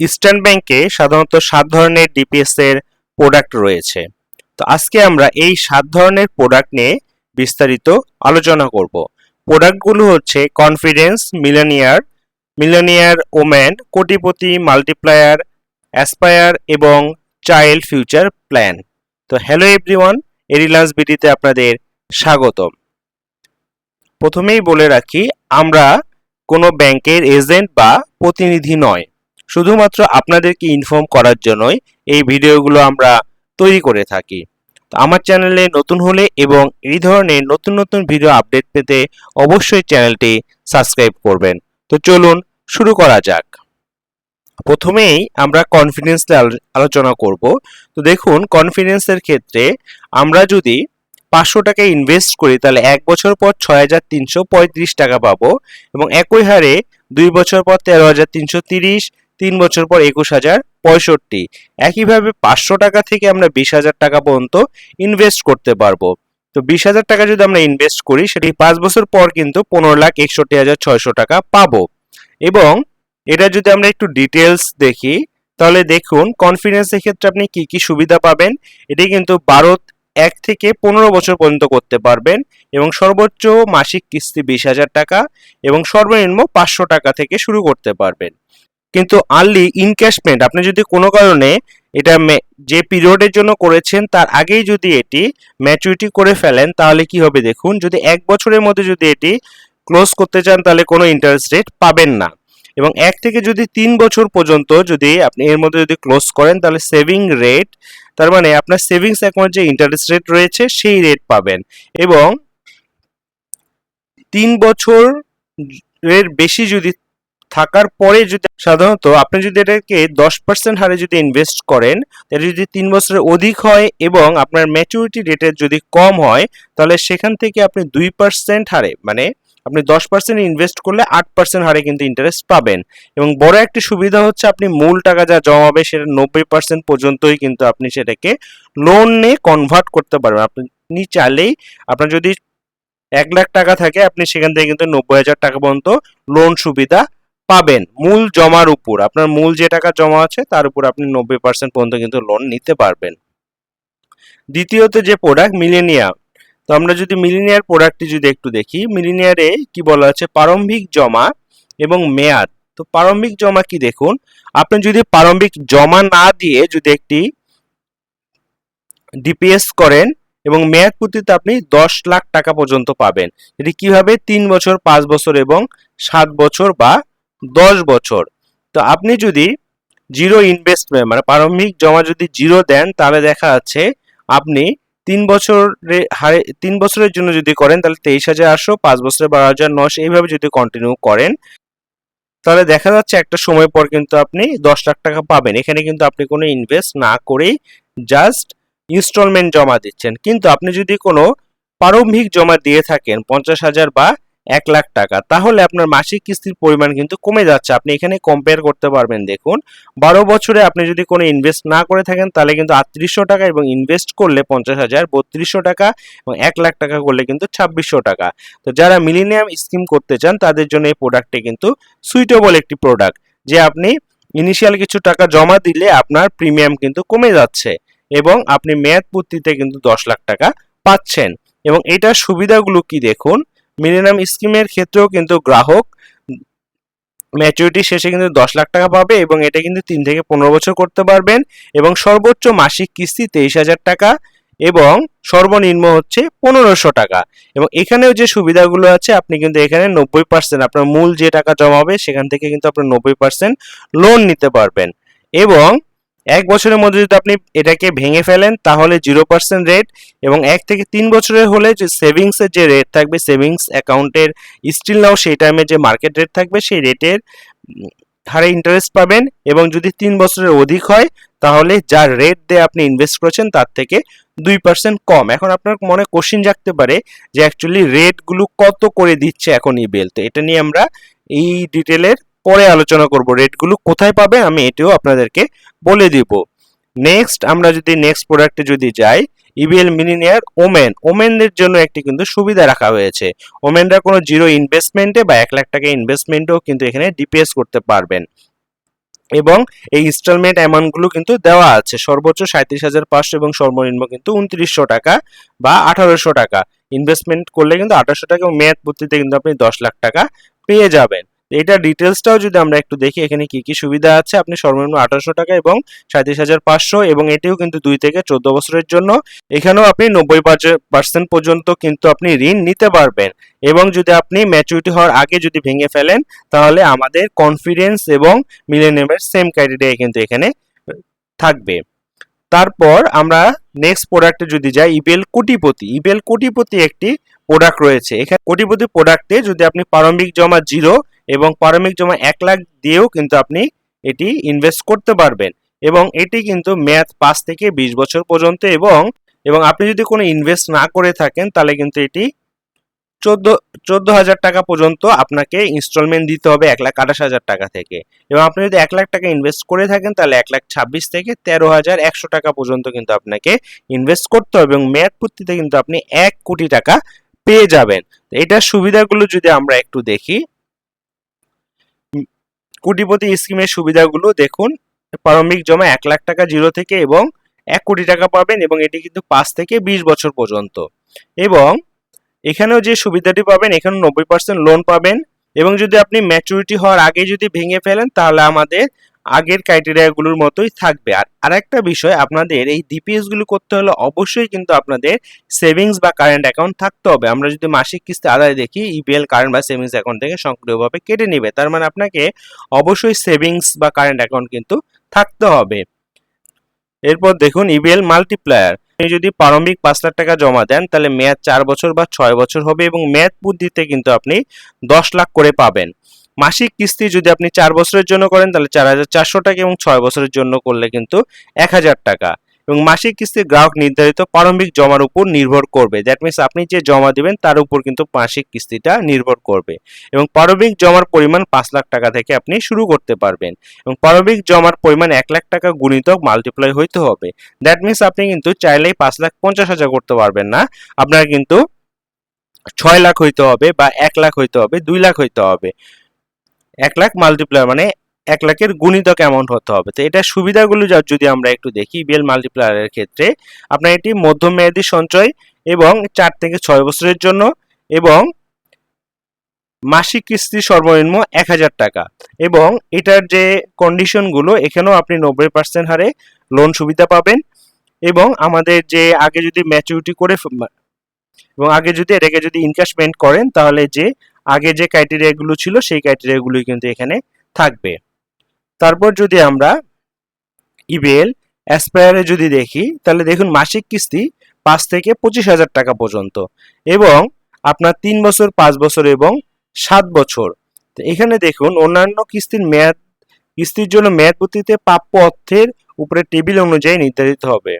Eastern ব্যাংকে সাধারণত সাত ধরনের ডিপিএস এর প্রোডাক্ট রয়েছে। তো আজকে আমরা এই সাত ধরনের প্রোডাক্ট নিয়ে বিস্তারিত আলোচনা করব। প্রোডাক্টগুলো হচ্ছে কনফিডেন্স মিলেনিয়ার মিলেনিয়ার ওম্যান কোটিপতি মাল্টিপ্লায়ার অ্যাসপায়ার এবং চাইল্ড ফিউচার প্ল্যান তো হ্যালো এভরিওয়ান এরিলান্স বিডিতে আপনাদের স্বাগতম। প্রথমেই বলে রাখি, আমরা কোনো ব্যাংকের এজেন্ট বা প্রতিনিধি নয়। শুধুমাত্র আপনাদেরকে ইনফর্ম করার জন্যই এই ভিডিওগুলো আমরা তৈরি করে থাকি। তো আমার চ্যানেলে নতুন হলে এবং এই ধরনের নতুন নতুন ভিডিও আপডেট পেতে অবশ্যই চ্যানেলটি সাবস্ক্রাইব করবেন। তো চলুন শুরু করা যাক। প্রথমেই আমরা কনফিডেন্স আলোচনা করব। তো দেখুন কনফিডেন্সের ক্ষেত্রে আমরা যদি পাঁচশো টাকা ইনভেস্ট করি, তাহলে এক বছর পর ছয় হাজার তিনশো পঁয়ত্রিশ টাকা পাবো এবং একই হারে দুই বছর পর তেরো হাজার তিনশো তিরিশ তিন বছর পর একুশ হাজার পঁয়ষট্টি। একইভাবে পাঁচশো টাকা থেকে আমরা বিশ হাজার টাকা পর্যন্ত ইনভেস্ট করতে পারব। তো বিশ হাজার টাকা যদি আমরা ইনভেস্ট করি, সেটি পাঁচ বছর পর কিন্তু পনেরো লাখ একষট্টি হাজার ছয়শো টাকা পাবো। এবং এটা যদি আমরা একটু ডিটেলস দেখি, তাহলে দেখুন কনফিডেন্সের ক্ষেত্রে আপনি কি কি সুবিধা পাবেন? এটি কিন্তু বারো এক থেকে পনেরো বছর পর্যন্ত করতে পারবেন। এবং সর্বোচ্চ মাসিক কিস্তি বিশ হাজার টাকা এবং সর্বনিম্ন পাঁচশো টাকা থেকে শুরু করতে পারবেন। কিন্তু আর্লি ইনক্যাশমেন্ট আপনি যদি কোনো কারণে এটা যে পিরিয়ডের জন্য করেছেন, তার আগেই যদি এটি ম্যাচুরিটি করে ফেলেন, তাহলে কি হবে দেখুন, যদি এক বছরের মধ্যে যদি এটি ক্লোজ করতে চান, তাহলে কোনো ইন্টারেস্ট রেট পাবেন না। এবং এক থেকে যদি তিন বছর পর্যন্ত যদি আপনি এর মধ্যে যদি ক্লোজ করেন, তাহলে সেভিং রেট তার মানে আপনার সেভিংস অ্যাকাউন্ট যে ইন্টারেস্ট রেট রয়েছে, সেই রেট পাবেন। এবং তিন বছর এর বেশি যদি থাকার পরে যদি সাধারণত আপনি যদি এটাকে দশ পার্সেন্ট হারে যদি ইনভেস্ট করেন তাহলে যদি তিন বছরের অধিক হয় এবং আপনার ম্যাচুরিটি রেটের যদি কম হয়, তাহলে সেখান থেকে আপনি দুই পার্সেন্ট হারে মানে আপনি দশ পার্সেন্ট ইনভেস্ট করলে আট পার্সেন্ট হারে কিন্তু ইন্টারেস্ট পাবেন। এবং বড় একটি সুবিধা হচ্ছে আপনি মূল টাকা যা জমাবে, সেটা নব্বই পার্সেন্ট পর্যন্তই কিন্তু আপনি সেটাকে লোন কনভার্ট করতে পারবেন। আপনি চাইলেই আপনার যদি এক লাখ টাকা থাকে, আপনি সেখান থেকে কিন্তু নব্বই হাজার টাকা পর্যন্ত লোন সুবিধা পাবেন মূল জমার উপর। আপনার মূল যে টাকা জমা আছে, তার উপর আপনি নব্বই পার্সেন্ট পর্যন্ত কিন্তু লোন নিতে পারবেন। দ্বিতীয়ত যে প্রোডাক্ট মিলেনিয়া তো আমরা যদি মিলিনিয়ার প্রোডাক্টটি যদি একটু দেখি মিলিনিয়ারে কি বলা আছে? প্রারম্ভিক জমা এবং মেয়াদ। তো প্রারম্ভিক জমা কি দেখুন? আপনি যদি প্রারম্ভিক জমা না দিয়ে যদি একটি ডিপিএস করেন এবং মেয়াদ পূর্তিতে আপনি দশ লাখ টাকা পর্যন্ত পাবেন। এটি কীভাবে? তিন বছর, পাঁচ বছর এবং সাত বছর বা দশ বছর। তো আপনি যদি জিরো ইনভেস্টমেন্ট মানে প্রারম্ভিক জমা যদি জিরো দেন, তাহলে দেখা যাচ্ছে আপনি তিন বছরের হারে, তিন বছরের জন্য যদি করেন, তাহলে তেইশ হাজার আটশো, পাঁচ বছরে বারো হাজার নশো, এইভাবে যদি কন্টিনিউ করেন, তাহলে দেখা যাচ্ছে একটা সময় পর কিন্তু আপনি দশ লাখ টাকা পাবেন। এখানে কিন্তু আপনি কোনো ইনভেস্ট না করেই জাস্ট ইনস্টলমেন্ট জমা দিচ্ছেন। কিন্তু আপনি যদি কোনো প্রারম্ভিক জমা দিয়ে থাকেন, পঞ্চাশ হাজার বা এক লাখ টাকা। তাহলে আপনার মাসিক কিস্তির পরিমাণ কিন্তু কমে যাচ্ছে। আপনি এখানে কম্পেয়ার করতে পারবেন। দেখুন, বারো বছরে আপনি যদি কোনো ইনভেস্ট না করে থাকেন, তাহলে কিন্তু আটত্রিশশো টাকা এবং ইনভেস্ট করলে পঞ্চাশ হাজার, বত্রিশশো টাকা এবং এক লাখ টাকা করলে কিন্তু ছাব্বিশশো টাকা। তো যারা মিলিনিয়াম স্কিম করতে চান, তাদের জন্য এই প্রোডাক্টটি কিন্তু সুইটেবল একটি প্রোডাক্ট যে আপনি ইনিশিয়াল কিছু টাকা জমা দিলে আপনার প্রিমিয়াম কিন্তু কমে যাচ্ছে এবং আপনি মেয়াদ পূর্তিতে কিন্তু দশ লাখ টাকা পাচ্ছেন। এবং এটার সুবিধাগুলো কি দেখুন? মিলেনিয়াম স্কিমের ক্ষেত্রেও কিন্তু গ্রাহক ম্যাচুরিটি শেষে কিন্তু দশ লাখ টাকা পাবে এবং এটা কিন্তু তিন থেকে পনেরো বছর করতে পারবেন এবং সর্বোচ্চ মাসিক কিস্তি তেইশ হাজার টাকা এবং সর্বনিম্ন হচ্ছে পনেরোশো টাকা। এবং এখানেও যে সুবিধাগুলো আছে, আপনি কিন্তু এখানে নব্বই পার্সেন্ট আপনার মূল যে টাকা জমাবে, সেখান থেকে কিন্তু আপনার নব্বই পার্সেন্ট লোন নিতে পারবেন। এবং এক বছরের মধ্যে যদি আপনি এটাকে ভেঙে ফেলেন, তাহলে জিরো পার্সেন্ট রেট এবং এক থেকে তিন বছরের হলে যে সেভিংসের যে রেট থাকবে সেভিংস অ্যাকাউন্টের স্টিল নাও সেই টাইমে যে মার্কেট রেট থাকবে, সেই রেটের হারে ইন্টারেস্ট পাবেন এবং যদি তিন বছরের অধিক হয়, তাহলে যার রেট দিয়ে আপনি ইনভেস্ট করেছেন, তার থেকে দুই পার্সেন্ট কম। এখন আপনার মনে কোশ্চিন জাগতে পারে যে অ্যাকচুয়ালি রেটগুলো কত করে দিচ্ছে এখন ইবেল তো? এটা নিয়ে আমরা এই ডিটেলের পরে আলোচনা করব। রেটগুলো কোথায় পাবে আমি এটিও আপনাদেরকে বলে দিব। নেক্সট আমরা যদি নেক্সট প্রোডাক্টে যদি যাই ইবিএল মিনিনিয়ার ওমেন ওমেনদের জন্য একটি কিন্তু সুবিধা রাখা হয়েছে। ওমেনরা কোনো জিরো ইনভেস্টমেন্টে বা এক লাখ টাকা ইনভেস্টমেন্টেও কিন্তু এখানে ডিপিএস করতে পারবেন। এবং এই ইনস্টলমেন্ট অ্যামাউন্টগুলো কিন্তু দেওয়া আছে। সর্বোচ্চ সাঁত্রিশ হাজার পাঁচশো এবং সর্বনিম্ন কিন্তু উনত্রিশশো টাকা বা আঠারোশো টাকা। ইনভেস্টমেন্ট করলে কিন্তু আঠারোশো টাকা এবং মেয়াদ পূর্তিতে কিন্তু আপনি দশ লাখ টাকা পেয়ে যাবেন। এটা ডিটেলসটাও যদি আমরা একটু দেখি, এখানে কি কি সুবিধা আছে? আপনি সর্বনিম্ন আঠারোশো টাকা এবং সাঁত্রিশ হাজার পাঁচশো এবং এটিও কিন্তু দুই থেকে চোদ্দ বছরের জন্য। এখানেও আপনি নব্বই পার্সেন্ট পর্যন্ত কিন্তু আপনি ঋণ নিতে পারবেন এবং যদি আপনি ম্যাচুরিটি হওয়ার আগে যদি ভেঙে ফেলেন, তাহলে আমাদের কনফিডেন্স এবং মিলেনিয়ামের সেম ক্রাইটেরিয়া কিন্তু এখানে থাকবে। তারপর আমরা নেক্সট প্রোডাক্টে যদি যাই ইবেল কোটিপতি। ইবেল কোটিপতি একটি প্রোডাক্ট রয়েছে। এখানে কোটিপতি প্রোডাক্টে যদি আপনি প্রারম্ভিক জমা জিরো এবং প্রারম্ভিক জমা এক লাখ দিয়েও কিন্তু আপনি এটি ইনভেস্ট করতে পারবেন। এবং এটি কিন্তু মেয়াদ পাঁচ থেকে বিশ বছর পর্যন্ত এবং এবং আপনি যদি কোনো ইনভেস্ট না করে থাকেন, তাহলে কিন্তু এটি চোদ্দ চোদ্দ হাজার টাকা পর্যন্ত আপনাকে ইনস্টলমেন্ট দিতে হবে এক লাখ আঠাশ হাজার টাকা থেকে। এবং আপনি যদি এক লাখ টাকা ইনভেস্ট করে থাকেন, তাহলে এক লাখ ছাব্বিশ থেকে তেরো হাজার একশো টাকা পর্যন্ত কিন্তু আপনাকে ইনভেস্ট করতে হবে এবং মেয়াদ পূর্তিতে কিন্তু আপনি এক কোটি টাকা পেয়ে যাবেন। এটার সুবিধাগুলো যদি আমরা একটু দেখি কোটিপতি স্কিমের সুবিধাগুলো দেখুন, প্রারম্ভিক জমা এক লাখ টাকা জিরো থেকে এবং এক কোটি টাকা পাবেন এবং এটি কিন্তু পাঁচ থেকে বিশ বছর পর্যন্ত। এবং এখানেও যে সুবিধাটি পাবেন এখানে নব্বই পার্সেন্ট লোন পাবেন এবং যদি আপনি ম্যাচুরিটি হওয়ার আগে যদি ভেঙে ফেলেন, তাহলে আমাদের আগের ক্রাইটেরিয়াগুলোর মতোই থাকবে। আর আরেকটা বিষয়, আপনাদের এই ডিপিএসগুলো করতে হলে অবশ্যই কিন্তু আপনাদের সেভিংস বা কারেন্ট অ্যাকাউন্ট থাকতে হবে। আমরা যদি মাসিক কিস্তি আদায় দেখি ইপিএল কারেন্ট বা সেভিংস অ্যাকাউন্ট থেকে সক্রিয়ভাবে কেটে নেবে। তার মানে আপনাকে অবশ্যই সেভিংস বা কারেন্ট অ্যাকাউন্ট কিন্তু থাকতে হবে। এরপর দেখুন ইবিএল মাল্টিপ্লায়ার আপনি যদি প্রারম্ভিক পাঁচ লাখ টাকা জমা দেন, তাহলে মেয়াদ চার বছর বা ছয় বছর হবে এবং মেয়াদ বুদ্ধিতে কিন্তু আপনি দশ লাখ করে পাবেন। মাসিক কিস্তি যদি আপনি চার বছরের জন্য করেন, তাহলে চার হাজার চারশো টাকা এবং ছয় বছরের জন্য করলে কিন্তু এক হাজার টাকা। এবং মাসিক কিস্তি গ্রাহক নির্ধারিত প্রারম্ভিক জমার উপর নির্ভর করবে। দ্যাট মিনস আপনি যে জমা দিবেন, তার উপর কিন্তু মাসিক কিস্তিটা নির্ভর করবে। এবং প্রারম্ভিক জমার পরিমাণ পাঁচ লাখ টাকা থেকে আপনি শুরু করতে পারবেন। এবং প্রারম্ভিক জমার পরিমাণ এক লাখ টাকা গুণিতক মাল্টিপ্লাই হইতে হবে। দ্যাট মিনস আপনি কিন্তু চাইলেই পাঁচ লাখ পঞ্চাশ হাজার করতে পারবেন না। আপনার কিন্তু ছয় লাখ হইতে হবে বা এক লাখ হইতে হবে, দুই লাখ হইতে হবে। এক লাখ মাল্টিপ্লায়ার মানে এক লাখের গুণিতক অ্যামাউন্ট হতে হবে। তো এটা সুবিধাগুলো যদি আমরা একটু দেখি বিএল মাল্টিপ্লায়ারের ক্ষেত্রে, আপনার এটি মধ্যমেয়াদী সঞ্চয় এবং চার থেকে ছয় বছরের জন্য এবং মাসিক কিস্তি সর্বনিম্ন এক হাজার টাকা। এবং এটার যে কন্ডিশনগুলো এখানেও আপনি নব্বই পার্সেন্ট হারে লোন সুবিধা পাবেন। এবং আমাদের যে আগে যদি ম্যাচুরিটি করে এবং আগে যদি এটাকে যদি ইনকাশমেন্ট করেন, তাহলে যে আগে যে ক্রাইটেরিয়াগুলো ছিল, সেই ক্রাইটেরিয়াগুলোই কিন্তু এখানে থাকবে। তারপর যদি আমরা ইবেল অ্যাসপায়ারে যদি দেখি, তাহলে দেখুন মাসিক কিস্তি পাঁচ থেকে পঁচিশ হাজার টাকা পর্যন্ত এবং আপনার তিন বছর, পাঁচ বছর এবং সাত বছর। তো এখানে দেখুন অন্যান্য কিস্তির মেয়াদ, কিস্তির জন্য মেয়াদ পদ্ধতিতে প্রাপ্য অর্থের উপরে টেবিল অনুযায়ী নির্ধারিত হবে।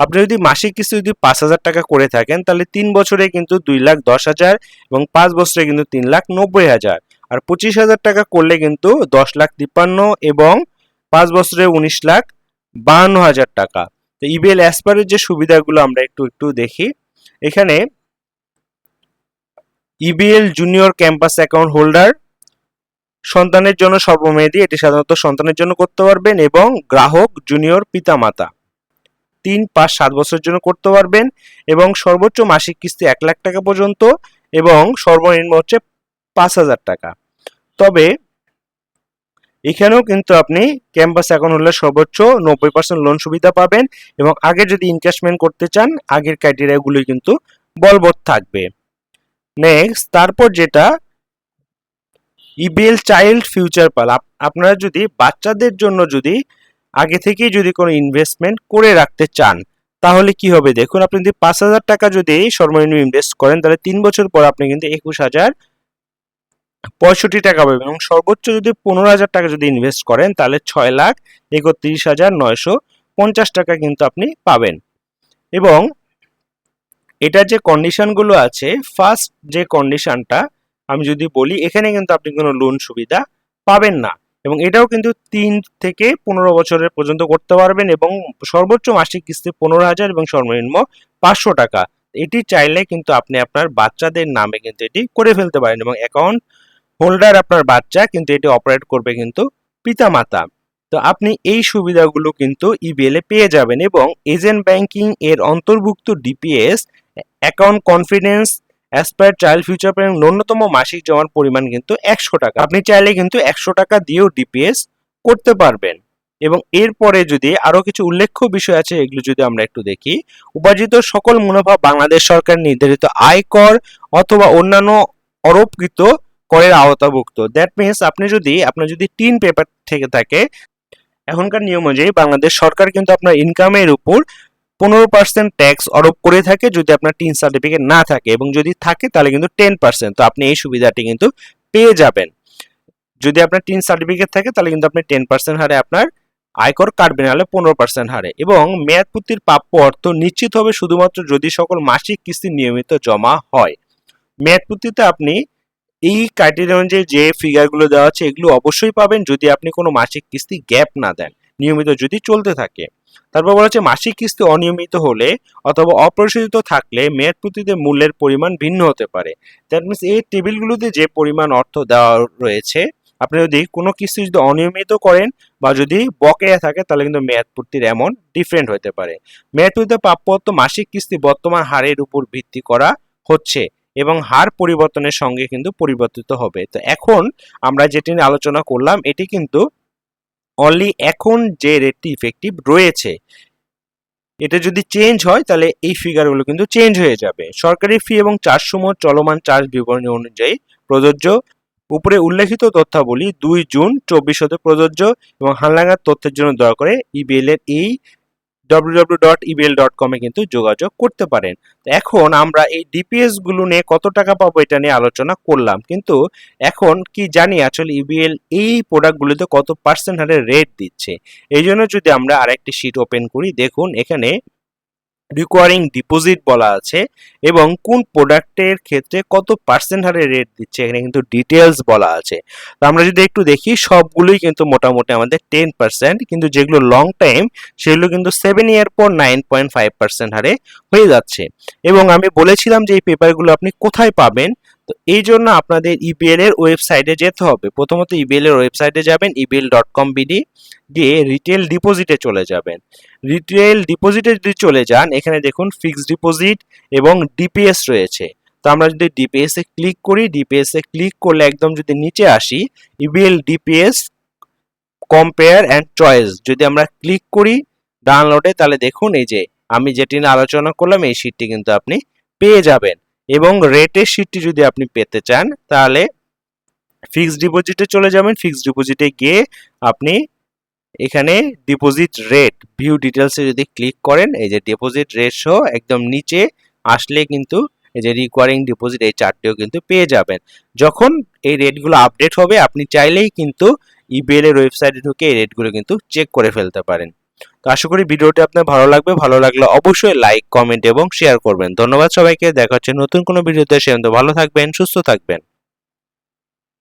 আপনি যদি মাসিক কিস্তি যদি পাঁচ হাজার টাকা করে থাকেন, তাহলে তিন বছরে কিন্তু দুই লাখ দশ হাজার এবং পাঁচ বছরে কিন্তু তিন লাখ নব্বই হাজার। আর পঁচিশ হাজার টাকা করলে কিন্তু দশ লাখ তিপ্পান্ন এবং পাঁচ বছরে উনিশ লাখ বাহান্ন হাজার টাকা। তো ইবিএল অ্যাসপারের যে সুবিধাগুলো আমরা একটু একটু দেখি। এখানে EBL junior campus account holder সন্তানের জন্য সর্বমেয়াদী, এটি সাধারণত সন্তানের জন্য করতে পারবেন এবং গ্রাহক জুনিয়র পিতামাতা। তিন, পাঁচ, সাত বছরের জন্য করতে পারবেন এবং সর্বোচ্চ মাসিক কিস্তি এক লাখ টাকা পর্যন্ত এবং সর্বনিম্ন হচ্ছে পাঁচ হাজার টাকা। তবে এখানেও কিন্তু আপনি ক্যাম্পাস এখন হলে সর্বোচ্চ নব্বই পার্সেন্ট লোন সুবিধা পাবেন এবং আগে যদি ইনভেস্টমেন্ট করতে চান, আগের ক্রাইটেরিয়াগুলোই কিন্তু বলবৎ থাকবে। নেক্সট তারপর যেটা ইবিএল চাইল্ড ফিউচার পাল আপনারা যদি বাচ্চাদের জন্য যদি আগে থেকেই যদি কোনো ইনভেস্টমেন্ট করে রাখতে চান, তাহলে কি হবে? দেখুন, আপনি যদি পাঁচ হাজার টাকা যদি সর্বনিম্ন ইনভেস্ট করেন, তাহলে তিন বছর পর আপনি কিন্তু একুশ হাজার পঁয়ষট্টি টাকা পাবেন এবং সর্বোচ্চ যদি পনেরো হাজার টাকা যদি ইনভেস্ট করেন, তাহলে ছয় লাখ একত্রিশ হাজার নয়শো পঞ্চাশ টাকা কিন্তু আপনি পাবেন। এবং এটার যে কন্ডিশনগুলো আছে ফার্স্ট যে কন্ডিশনটা আমি যদি বলি, এখানে কিন্তু আপনি কোনো লোন সুবিধা পাবেন না। এবং এটাও কিন্তু তিন থেকে পনেরো বছরের পর্যন্ত করতে পারবেন এবং সর্বোচ্চ মাসিক কিস্তি পনেরো হাজার এবং সর্বনিম্ন পাঁচশো টাকা। এটি চাইলে কিন্তু আপনি আপনার বাচ্চাদের নামে কিন্তু এটি করে ফেলতে পারেন এবং অ্যাকাউন্ট হোল্ডার আপনার বাচ্চা কিন্তু এটি অপারেট করবে কিন্তু পিতামাতা। তো আপনি এই সুবিধাগুলো কিন্তু ইবিএল এ পেয়ে যাবেন এবং এজেন্ট ব্যাংকিং এর অন্তর্ভুক্ত DPS account confidence as per child future plan ন্যূনতম মাসিক জমার পরিমাণ কিন্তু একশো টাকা। আপনি চাইলে কিন্তু একশো টাকা দিয়েও ডিপিএস করতে পারবেন। এবং এরপরে যদি আরও কিছু উল্লেখ্য বিষয় আছে, এগুলো যদি আমরা একটু দেখি, উপার্জিত সকল মুনাফা বাংলাদেশ সরকার নির্ধারিত আয়কর অথবা অন্যান্য অরোপকৃত করের আওতাভুক্ত। দ্যাট মিনস আপনি যদি, আপনার যদি টিন পেপার থেকে থাকে, এখনকার নিয়ম অনুযায়ী বাংলাদেশ সরকার কিন্তু আপনার ইনকামের উপর পনেরো পার্সেন্ট ট্যাক্স আরোপ করে থাকে যদি আপনার টিন সার্টিফিকেট না থাকে এবং যদি থাকে তাহলে কিন্তু টেন পার্সেন্ট তো আপনি এই সুবিধাটি কিন্তু পেয়ে যাবেন। যদি আপনার টিন সার্টিফিকেট থাকে তাহলে কিন্তু আপনি টেন পার্সেন্ট হারে আপনার আয়কর কাটবে নাহলে পনেরো পার্সেন্ট হারে। এবং মেয়াদপূর্তির প্রাপ্য অর্থ নিশ্চিত হবে শুধুমাত্র যদি সকল মাসিক কিস্তি নিয়মিত জমা হয়। মেয়াদপূর্তিতে আপনি এই ক্রাইটেরিয়া অনুযায়ী যে ফিগারগুলো দেওয়া আছে এগুলো অবশ্যই পাবেন যদি আপনি কোনো মাসিক কিস্তি গ্যাপ না দেন। নিয়মিত যদি চলতে থাকে। তারপর বলা হচ্ছে মাসিক কিস্তি অনিয়মিত হলে অথবা অপ্রশোধিত থাকলে মেয়াদপূর্তিতে মূল্যের পরিমাণ ভিন্ন হতে পারে। দ্যাট মিনস এই টেবিলগুলোতে যে পরিমাণ অর্থ দেওয়া রয়েছে, আপনি যদি কোনো কিস্তি যদি অনিয়মিত করেন বা যদি বকেয়া থাকে, তাহলে কিন্তু মেয়াদপূর্তির এমন ডিফারেন্ট হতে পারে। মেয়াদপূর্তিতে প্রাপ্যত্ব মাসিক কিস্তি বর্তমান হারের উপর ভিত্তি করা হচ্ছে এবং হার পরিবর্তনের সঙ্গে কিন্তু পরিবর্তিত হবে। তো এখন আমরা যেটি নিয়ে আলোচনা করলাম, এটি কিন্তু অনলি এখন যে রেটটি ইফেক্টিভ রয়েছে, এটা যদি চেঞ্জ হয়, তাহলে এই ফিগারগুলো কিন্তু চেঞ্জ হয়ে যাবে। সরকারি ফি এবং চার্জ সমূহ চলমান চার্জ বিবরণী অনুযায়ী প্রযোজ্য। উপরে উল্লেখিত তথ্যাবলী দুই জুন চব্বিশ হতে প্রযোজ্য এবং হালনাগাদ তথ্যের জন্য দয়া করে ইবিএল এর এই www.ebl.com এ কিন্তু যোগাযোগ করতে পারেন। এখন আমরা এই ডিপিএসগুলো নিয়ে কত টাকা পাবো এটা নিয়ে আলোচনা করলাম। কিন্তু এখন কি জানি আসলে ইবিএল এই প্রোডাক্টগুলোতে কত পার্সেন্ট হারে রেট দিচ্ছে। এই জন্য যদি আমরা আরেকটি শিট ওপেন করি, দেখুন এখানে রিকোয়ারিং ডিপোজিট বলা আছে এবং কোন প্রোডাক্টের ক্ষেত্রে কত পার্সেন্ট হারে রেট দিচ্ছে, এখানে কিন্তু ডিটেলস বলা আছে। তো আমরা যদি একটু দেখি, সবগুলোই কিন্তু মোটামুটি আমাদের টেন পার্সেন্ট কিন্তু যেগুলো লং টাইম সেগুলো কিন্তু সেভেন ইয়ার পর নাইন পয়েন্ট ফাইভ পার্সেন্ট হারে হয়ে যাচ্ছে। এবং আমি বলেছিলাম যে এই পেপারগুলো আপনি কোথায় পাবেন তো এই জন্য আপনাদের ইবিএল এর ওয়েবসাইটে যেতে হবে। প্রথমত ইবিএল এর ওয়েবসাইটে যাবেন ইবিএল ডট কম বিডি গিয়ে রিটেল ডিপোজিটে চলে যাবেন। রিটেল ডিপোজিটে যদি চলে যান, এখানে দেখুন ফিক্সড ডিপোজিট এবং ডিপিএস রয়েছে। তো আমরা যদি ডিপিএস এ ক্লিক করি ডিপিএস এ ক্লিক করলে একদম যদি নিচে আসি EBL DPS compare and choice যদি আমরা ক্লিক করি ডাউনলোডে তাহলে দেখুন এই যে আমি যেটি নিয়ে আলোচনা করলাম, এই শীটটি কিন্তু আপনি পেয়ে যাবেন। এবং রেটের শিটটি যদি আপনি পেতে চান, তাহলে ফিক্সড ডিপোজিটে চলে যাবেন। ফিক্সড ডিপোজিটে গিয়ে আপনি এখানে ডিপোজিট রেট ভিউ ডিটেলসে যদি ক্লিক করেন, এই যে ডিপোজিট রেট সহ একদম নিচে আসলে কিন্তু এই যে রিকোয়ারিং ডিপোজিট এই চারটিও কিন্তু পেয়ে যাবেন। যখন এই রেটগুলো আপডেট হবে, আপনি চাইলেই কিন্তু ইবিএল এর ওয়েবসাইটে ঢুকে এই রেটগুলো কিন্তু চেক করে ফেলতে পারেন। তো আশা করি ভিডিওটি আপনার ভালো লাগবে। ভালো লাগলে অবশ্যই লাইক কমেন্ট এবং শেয়ার করবেন। ধন্যবাদ সবাইকে। দেখা হচ্ছে নতুন কোনো ভিডিওতে। সে ভালো থাকবেন, সুস্থ থাকবেন।